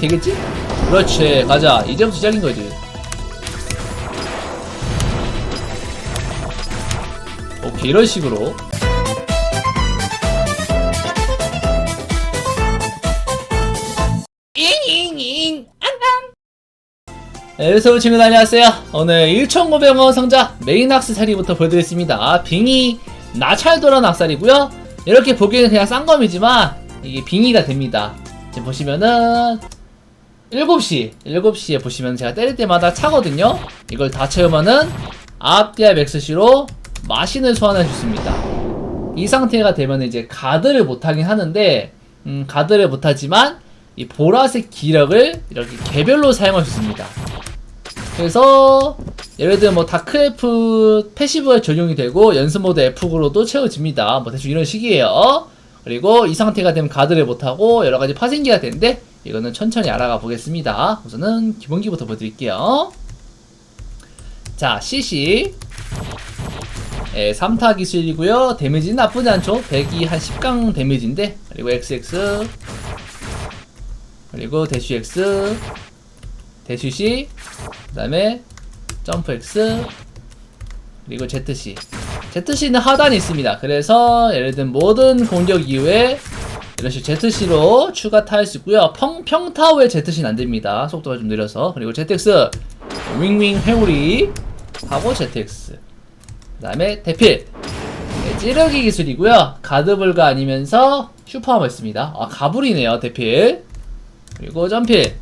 되겠지? 그렇지. 가자. 이제부터 시작인 거지. 오케이 이런 식으로. 잉잉잉. 네, 그래서 친구들 안녕하세요. 오늘 1,500원 상자 메인 악세사리부터 보여드리겠습니다. 아, 빙이 나찰도라 낙살이고요. 이렇게 보기에는 그냥 싼 검이지만 이게 빙의가 됩니다. 지금 보시면은 7시 7시에 보시면 제가 때릴 때마다 차거든요. 이걸 다 채우면은 앞뒤와 맥스시로 마신을 소환해 줬습니다. 이 상태가 되면 이제 가드를 못하긴 하는데 음, 가드를 못하지만 이 보라색 기력을 이렇게 개별로 사용할 수 있습니다. 그래서 예를 들면 뭐 다크 F 패시브에 적용이 되고 연습 모드 F로도 채워집니다. 뭐 대충 이런 식이에요 그리고 이 상태가 되면 가드를 못하고 여러가지 파생기가 되는데 이거는 천천히 알아가 보겠습니다. 우선은 기본기부터 보여드릴게요. 자 CC 예, 3타 기술이고요. 데미지는 나쁘지 않죠. 100이 한 10강 데미지인데 그리고 XX 그리고 대쉬 X 대쉬 C 그 다음에 점프 X 그리고 ZC ZC는 하단이 있습니다. 그래서 예를 들면 모든 공격 이후에 이런 식으로 ZC로 추가 타할 수 있고요. 평, 평타 후에 ZC는 안됩니다. 속도가 좀 느려서. 그리고 ZX 윙윙 회오리 하고 ZX 그 다음에 대필. 네, 찌르기 기술이고요. 가드불가 아니면서 슈퍼하머 있습니다. 아 가불이네요. 대필. 그리고 점필.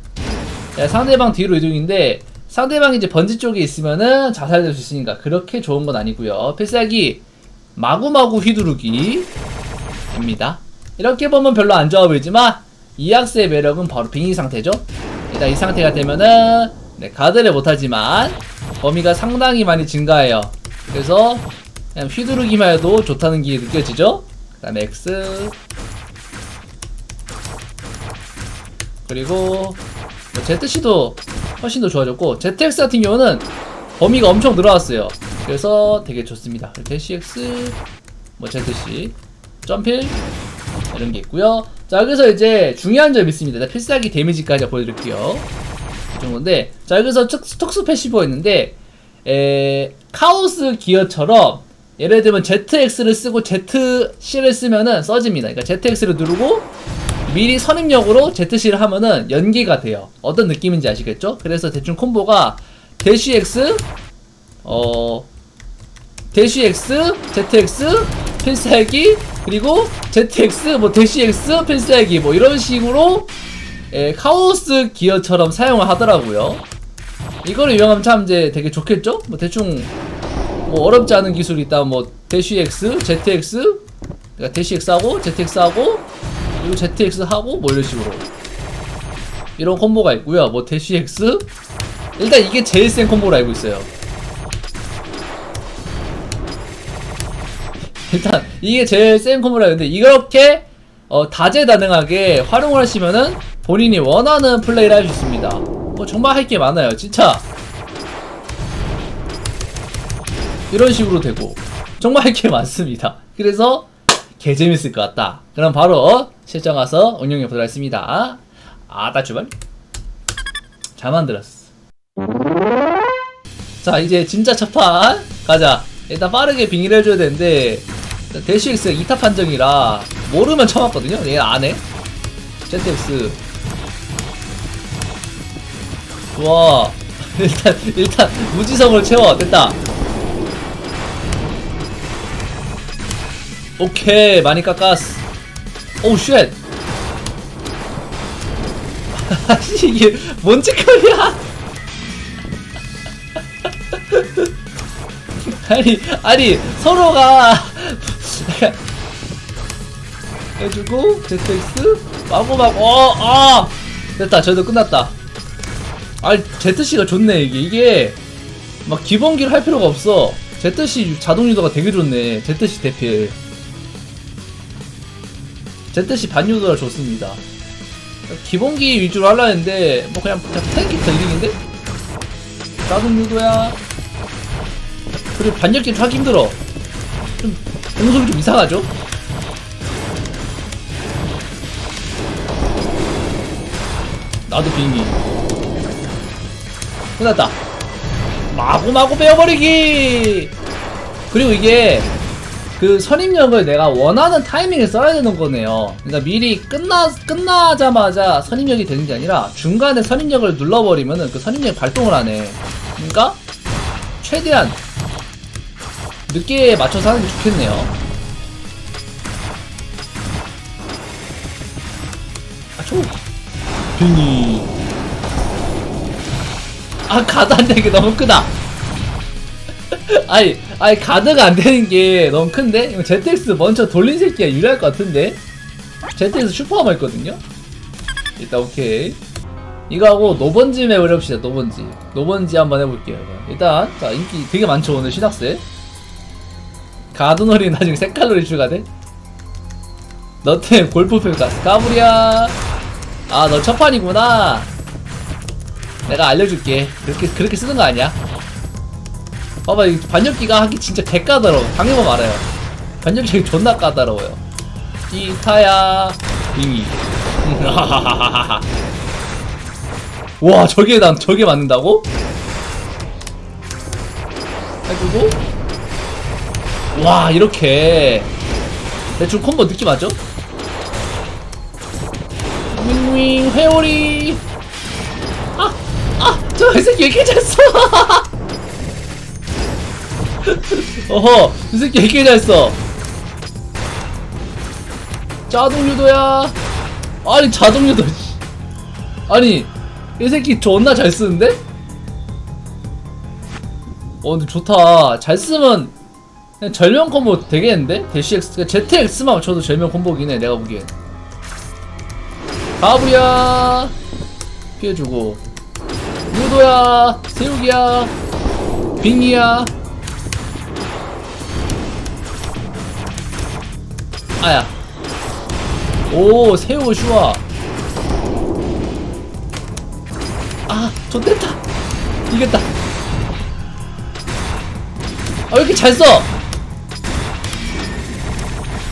자, 상대방 뒤로 이동인데 상대방이 이제 번지 쪽에 있으면은 자살될 수 있으니까 그렇게 좋은 건 아니고요. 필살기 마구마구 휘두르기 입니다. 이렇게 보면 별로 안 좋아 보이지만 이 악스의 매력은 바로 빙의 상태죠. 일단 이 상태가 되면은 네, 가드를 못하지만 범위가 상당히 많이 증가해요. 그래서 그냥 휘두르기만 해도 좋다는 게 느껴지죠? 그 다음에 X. 그리고 뭐 ZC도 훨씬 더 좋아졌고 ZX 같은 경우는 범위가 엄청 늘어났어요. 그래서 되게 좋습니다. 이렇게 CX 뭐 ZC 점필 이런 게 있고요. 자 여기서 이제 중요한 점이 있습니다. 자, 필살기 데미지까지 보여드릴게요. 이 정도인데 자 여기서 특, 특수 패시브가 있는데 에, 카오스 기어처럼 예를 들면 ZX를 쓰고 ZC를 쓰면은 써집니다. 그러니까 ZX를 누르고 미리 선입력으로 ZC를 하면은 연계가 돼요. 어떤 느낌인지 아시겠죠? 그래서 대충 콤보가 대쉬 X, 어, 대쉬 X, ZX, 필살기, 그리고 ZX, 뭐 대쉬 X, 필살기, 뭐 이런 식으로 에, 카오스 기어처럼 사용을 하더라고요. 이거를 이용하면 참 이제 되게 좋겠죠? 뭐 대충 뭐 어렵지 않은 기술이 있다. 뭐 대쉬 X, ZX, 그러니까 대쉬 X하고 ZX하고 그리고 ZX 하고 뭐 이런 식으로 이런 콤보가 있고요. 뭐 대쉬 X 일단 이게 제일 센 콤보로 알고 있어요. 일단 이게 제일 센 콤보라 근데 이렇게 어, 다재다능하게 활용을 하시면은 본인이 원하는 플레이를 할 수 있습니다. 뭐 정말 할 게 많아요, 진짜. 이런 식으로 되고 정말 할 게 많습니다. 그래서 개 재밌을 것 같다. 그럼 바로 실전 가서 응용해 보도록 하겠습니다. 아따 출발. 잘 만들었어. 자 이제 진짜 첫판 가자. 일단 빠르게 빙의를 해줘야 되는데 대시엑스가 2타 판정이라 모르면 처맞거든요. 얘 안해. ZX. 좋아. 일단 일단 무지성을 채워 됐다. 오케이 많이 깎았어 오우 쉣 아니 이게 뭔 짓거리야? 아니 아니 서로가 해주고 ZX 마구마구 어아! 됐다 저도 끝났다. 아니 ZC가 좋네 이게. 이게 막 기본기를 할 필요가 없어. ZC 자동 유도가 되게 좋네 ZC 대필 ZC 반유도가 좋습니다. 기본기 위주로 하려 했는데 뭐 그냥 그냥 탱키 던딩인데 자동 유도야. 그리고 반역기 좀 하기 힘들어. 좀 공속이 좀 이상하죠? 나도 빙이 끝났다 마구마구 빼어버리기 그리고 이게 그 선입력을 내가 원하는 타이밍에 써야 되는 거네요 그러니까 미리 끝나, 끝나자마자 선입력이 되는 게 아니라 중간에 선입력을 눌러버리면은 그 선입력이 발동을 하네 그러니까 최대한 늦게 맞춰서 하는 게 좋겠네요 아, 초. 빙이. 아, 가드 안 되는 게 너무 크다. 아니, 아니, 가드가 안 되는 게 너무 큰데? 이거 ZX 먼저 돌린 새끼가 유리할 것 같은데? ZX 슈퍼하마 있거든요? 일단, 오케이. 이거 하고 노번지 맵을 해봅시다, 노번지. 노번지 한번 해볼게요. 일단, 자, 인기 되게 많죠, 오늘 신학생. 가드놀이 나중에 색깔놀이 추가돼? 너 때문에 골프패 갔어. 까불이야. 아, 너 첫판이구나. 내가 알려줄게. 그렇게, 그렇게 쓰는 거 아니야? 봐봐, 이 반역기가 하기 진짜 개까다로워. 당해보면 알아요. 반역기 존나 까다로워요. 이타야, 빙이. 와, 저게 난, 저게 맞는다고? 해주고. 와, 이렇게. 대충 콤보 느낌 맞죠? 윙윙 회오리 아! 아! 저 새끼 왜 이렇게 잘 써? 어허 이 새끼 왜 이렇게 잘 써? 자동 유도야 아니 자동 유도 씨. 아니 이 새끼 존나 잘 쓰는데? 어 근데 좋다 잘 쓰면 그냥 절명 콤보 되겠는데? 대시 X 그러니까 ZX만 맞춰도 절명 콤보긴 해 내가 보기엔 가부야 피해주고 유도야 세우기야 빙이야 아야 오 세우 슈아 아 좋됐다 이겼다 아 왜 이렇게 잘 써?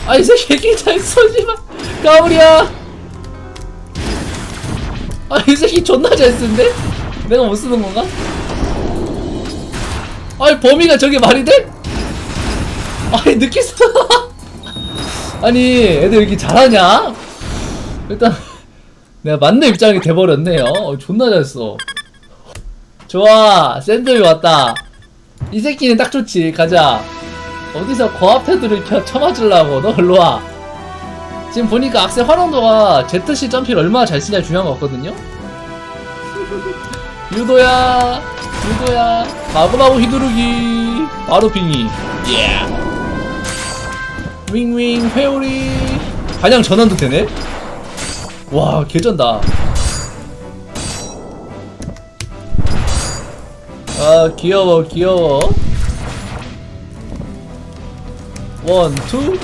아이 새끼 왜 이렇게 잘 써, 씨발 까불이야 아이 새끼 존나 잘 쓰는데? 내가 못 쓰는 건가? 아니 범위가 저게 말이 돼? 늦게 써 아니 애들 왜 이렇게 잘하냐? 일단 내가 맞는 입장이 돼버렸네요. 어, 존나 잘써 좋아 샌드위 왔다. 이 새끼는 딱 좋지. 가자. 어디서 거합패드를 켜 쳐맞으려고. 너 일로와. 지금 보니까 악세 활용도가 ZC 점피를 얼마나 잘 쓰냐 중요한 거 없거든요. 유도야 유도야. 마구마구 휘두르기. 바로 빙이. 예 윙윙 회오리. 반영 전환도 되네? 와 개쩐다. 아 귀여워 귀여워. 원, 투.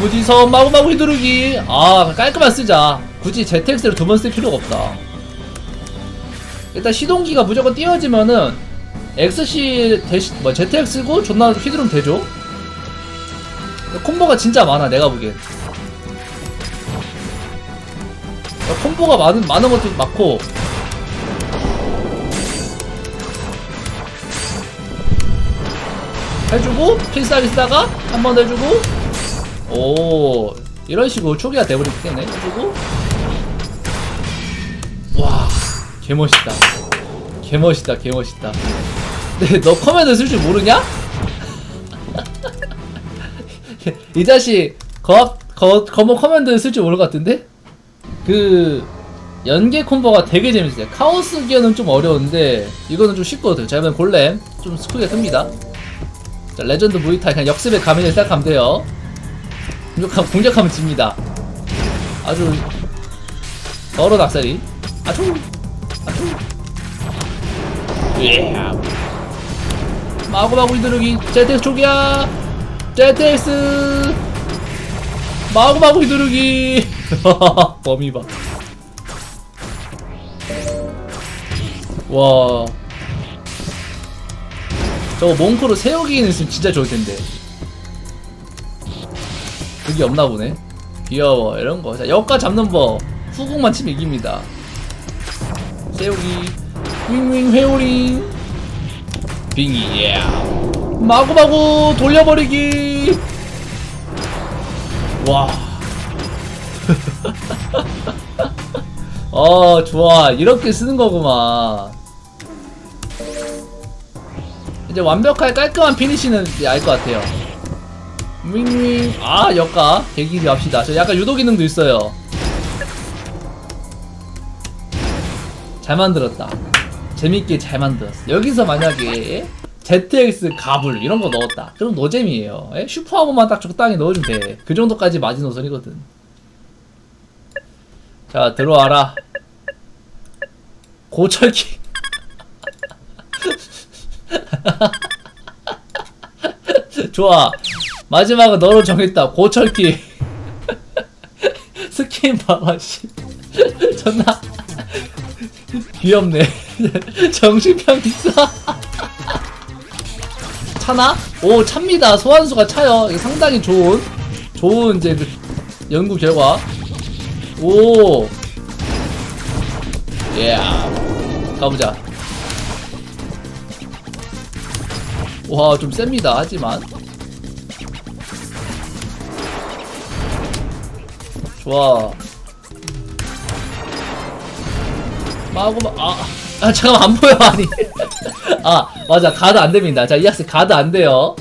무지선 마구마구 휘두르기. 아 깔끔한 쓰자. 굳이 ZX를 두 번 쓸 필요가 없다. 일단 시동기가 무조건 띄워지면은 XC 대시 뭐 ZX고 존나 휘두르면 되죠 콤보가 진짜 많아 내가 보기엔. 콤보가 많은 많은 것도 많고. 해주고 필살기 쓰다가 한번더 해주고. 오 이런 식으로 초기화 돼버리겠네. 해주고. 와 개멋있다. 개멋있다 개멋있다. 근데 너 커맨드 쓸 줄 모르냐? 이 자식 거, 거, 거모 커맨드 쓸 줄 모를 것 같은데? 그 연계 콤보가 되게 재밌어요 카오스 기어는 좀 어려운데 이거는 좀 쉽거든 자 이번엔 골렘 좀 크게 씁니다 자, 레전드 무이타 그냥 역습의 가면을 생각하면 돼요. 공격하면, 공격하면 집니다. 아주 더러 낙살이. 아주 아주. 예. 마구마구 휘두르기 ZX 초기야. ZX. 마구마구 휘두르기. 범위 봐. 와. 저거 몽크로 세우기는 있으면 진짜 좋을 텐데. 그게 없나 보네. 귀여워 이런 거. 자 역가 잡는 법 후궁만 치면 이깁니다. 세우기 윙윙 회오링 빙이 예 마구마구 돌려버리기 와 어, 좋아. 이렇게 쓰는 거구만. 이제 완벽하게 깔끔한 피니시는 알 것 같아요. 윙윙. 아, 역가. 대기 합시다. 저 약간 유도 기능도 있어요. 잘 만들었다. 재밌게 잘 만들었어. 여기서 만약에 ZX 가불 이런 거 넣었다. 그럼 노잼이에요. 예? 슈퍼하고만 딱 적당히 넣어주면 돼. 그 정도까지 마지노선이거든. 자 들어와라 고철기 좋아 마지막은 너로 정했다 고철기 스킨 봐봐 씨 존나 귀엽네 정신병 있어 차나? 오 찹니다 소환수가 차요 상당히 좋은 좋은 이제 그 연구 결과 오. 예. 가보자. 와, 좀 셉니다. 하지만. 좋아. 마구마, 아, 아, 잠깐만, 안 보여, 아니. 아, 맞아. 가드 안 됩니다. 자, 이 학생 가드 안 돼요.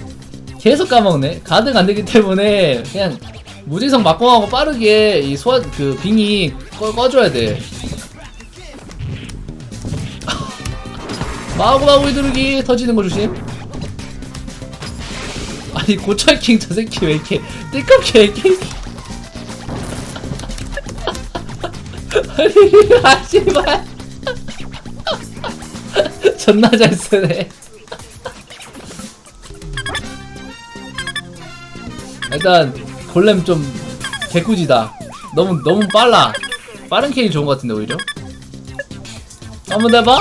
계속 까먹네. 가드가 안 되기 때문에, 그냥, 무지성 막공하고 빠르게 이 소환 그 빙이 꺼, 꺼줘야 돼. 마구마구 휘두르기 터지는 거 조심. 아니 고철킹 저 새끼 왜 이렇게 띠껍게 이렇게 아니 아 씨발 존나 잘 쓰네. 일단 골렘 좀 개꾸지다. 너무 너무 빨라. 빠른 캐이 좋은 것 같은데 오히려. 한번더 해봐.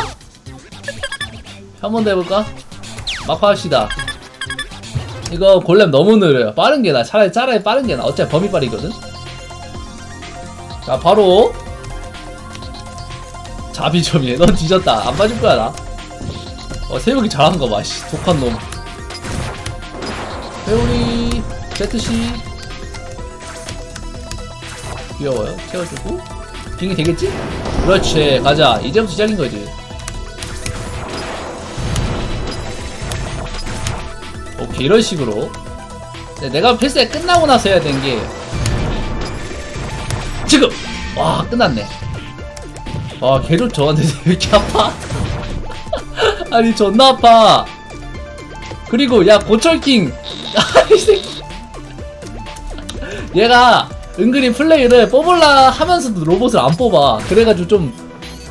한번더 해볼까? 막화합시다. 이거 골렘 너무 느려요. 빠른 게 나. 차라리 차라리 빠른 게 나. 어차피 범위 빠르거든. 자 바로 자비점이네. 넌 뒤졌다. 안 빠질 거야 나. 어 세욱이 잘하는 거 봐. 씨. 독한 놈. 회오리 ZC 귀여워요. 채워주고. 빙이 되겠지? 그렇지. 가자. 이제부터 시작인 거지. 오케이 이런 식으로. 네, 내가 패스가 끝나고 나서 해야 되는 게. 지금! 와 끝났네. 와 개좋죠? 근데 왜 이렇게 아파 아니 존나 아파 그리고 야 고철킹 아이 새끼 얘가 은근히 플레이를 뽑을라 하면서도 로봇을 안 뽑아. 그래가지고 좀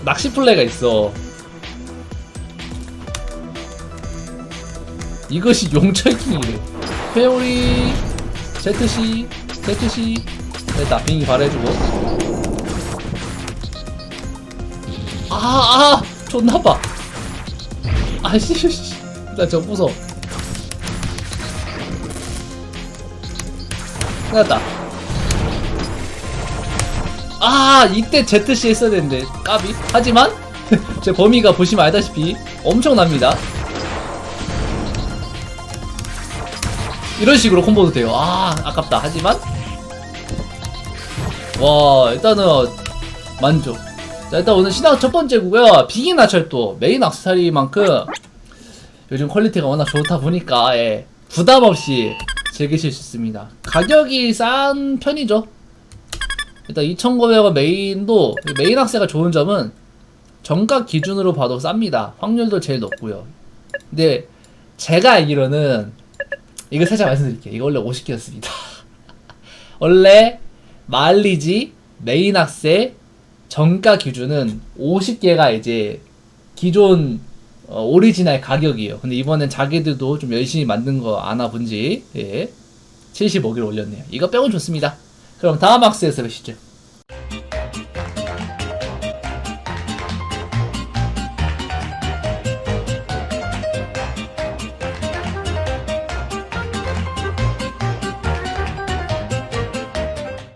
낚시 플레이가 있어. 이것이 용철킹이래. 회오리, ZC, ZC. 됐다. 빙이 발해주고. 아, 아! 존나 아파. 아씨, 씨. 일단 저 부숴. 끝났다. 아 이때 ZC 했어야 되는데 까비 하지만 제 범위가 보시면 알다시피 엄청납니다 이런 식으로 콤보도 돼요 아 아깝다 하지만 와 일단은 만족 자 일단 오늘 신화 첫 번째고요 비기나 철도 메인 악세사리만큼 요즘 퀄리티가 워낙 좋다 보니까 예, 부담 없이 즐기실 수 있습니다 가격이 싼 편이죠 일단 2,900원 메인도 메인 학세가 좋은 점은 정가 기준으로 봐도 쌉니다. 확률도 제일 높고요. 근데 제가 알기로는 이거 살짝 말씀드릴게요. 이거 원래 50개였습니다. 원래 마일리지 메인 학세 정가 기준은 50개가 이제 기존 어, 오리지널 가격이에요. 근데 이번엔 자기들도 좀 열심히 만든 거 아나 본지 예. 75개를 올렸네요. 이거 빼곤 좋습니다. 그럼 다음 학스에서 뵙시죠.